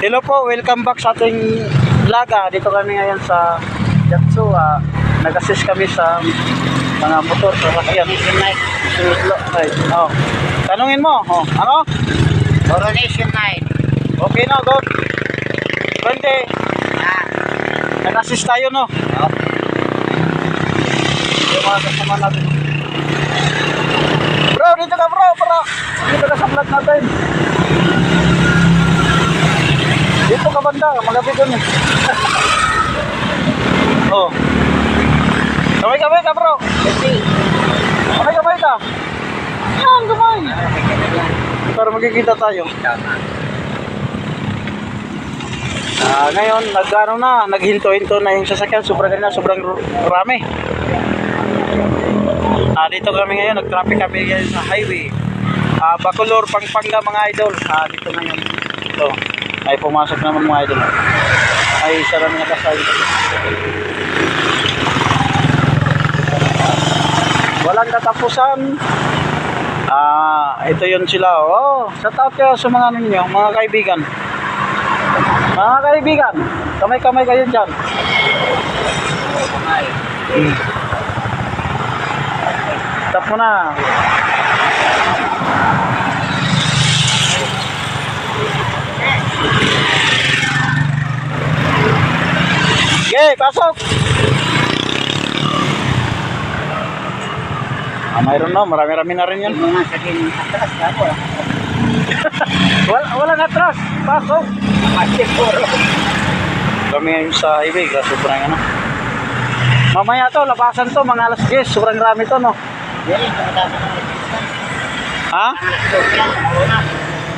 Hello po, welcome back sa ating vlog. ah. Dito kami ngayon sa Gatsu. ah. Nag-assist kami sa mga motor sa sakyan. Right. Oh. Tanungin mo, oh. ano? Coronation Night. Okay na, go. Pwede. Ah, Nag-assist tayo, no? oh. Yung mga kasama natin. Bro, dito ka bro, bro. Dito ka sa vlog natin. Ka banda, malapit doon eh. oh. Kamay-kamay ka bro. Kasi, Kamay-kamay ka. Yan, kamay. Para magkikita tayo. Ah, ngayon, nag-ano na, naghinto-hinto na yung sasakyan. Sobrang na, sobrang rami. Ah, dito kami ngayon, nag-traffic kami ngayon sa highway. Ah, Bacolor, Pampanga mga idol. Ah, dito ngayon. Ito. Ay, pumasok naman mga idol. Ay, isa lang nakasabi. Walang katapusan. Ah, ito yun sila. Oh, sa out kayo sa mga ninyo, mga kaibigan. Mga kaibigan, kamay-kamay kayo dyan. Hmm. Tap mo na. Okay, pasok. Ah, mayroon na, marami-rami na rin yan. Mga atras, ako. Wala, wala na atras. Pasok. Masip puro. Kami ngayon sa highway, sobrang ano. Mamaya to, labasan to, mga alas 10, sobrang rami to, no? Ha?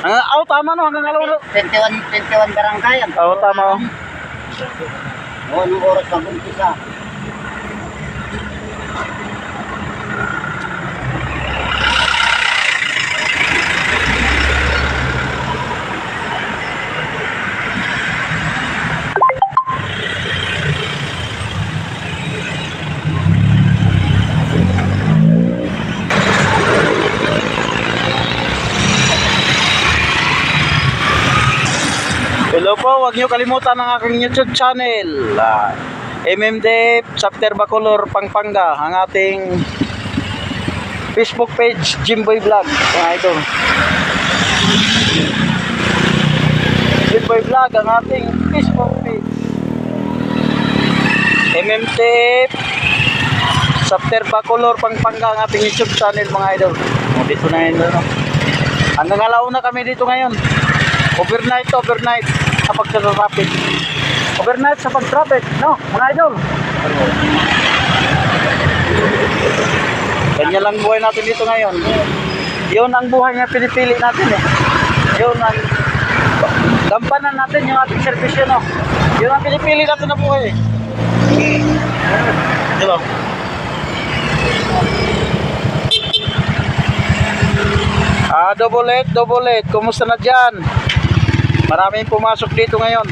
Ang, oh, tama no, hanggang alaw. 21, 21 barangay. ang Oo, tama. oh. Oo, nung oras ka Hello po, huwag niyo kalimutan ang aking YouTube channel. Ah, MMD Chapter Bacolor Pampanga, ang ating Facebook page, Jimboy Vlog. Mga idol. Jimboy Vlog, ang ating Facebook page. MMD Chapter Bacolor Pampanga, ang ating YouTube channel, mga idol. Dito na yun. Hanggang alauna kami dito ngayon. Overnight, overnight sa pagtraffic. Overnight sa pag-traffic, no? Mga idol. Ganyan lang buhay natin dito ngayon. Yun ang buhay na pinipili natin eh. Yun ang gampanan natin yung ating servisyo, no? Yun ang pinipili natin na buhay eh. Diba? Ah, double eight, double eight. Kumusta na dyan? Maraming pumasok dito ngayon.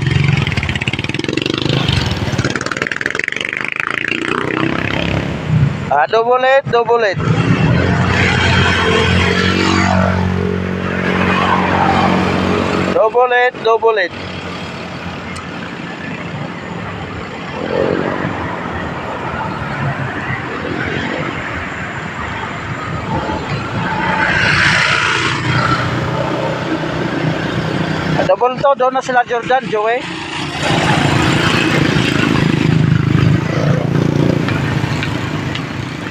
Ah, double eight, double eight. Double eight, double eight. Ah, Double to, doon na sila Jordan, Joey.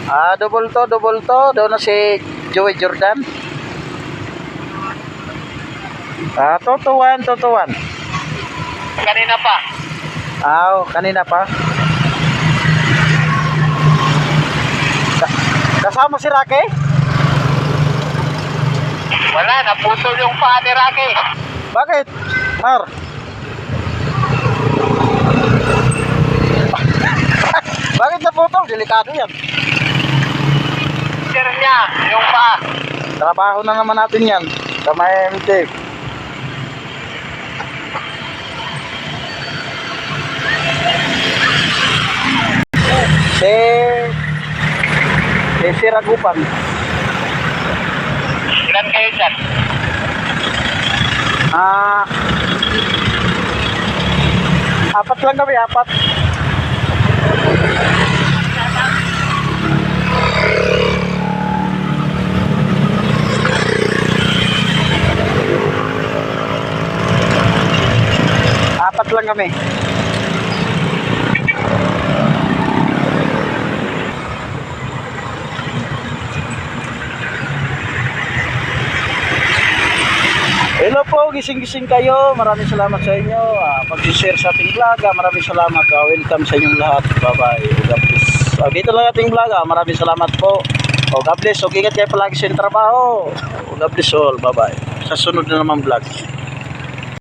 Ah, double to, double to, doon na si Joey Jordan. Ah, tutuwan, tutuwan. Kanina pa. Ah, oh, kanina pa. Ka- kasama si Rocky? Wala, naputol yung paa ni Rocky. Bakit? Mar. Bakit naputol? Delikado yan. Sir niya, yung paa. Trabaho na naman natin yan. Sa may MT. Si... Si Siragupan. Ilan kayo dyan? Ah... Apat lang kami, apat. Apat lang kami. Hello po, gising-gising kayo. Maraming salamat sa inyo. Uh, Pag-share sa ating vlog. ah, maraming salamat. Ah, welcome sa inyong lahat. Bye-bye. God bless. Ah, dito lang ating vlog. ah. Maraming salamat po. Oh, God bless. Okay, ingat kayo palagi sa inyong trabaho. Oh, God bless all. Bye-bye. Sa sunod na naman vlog.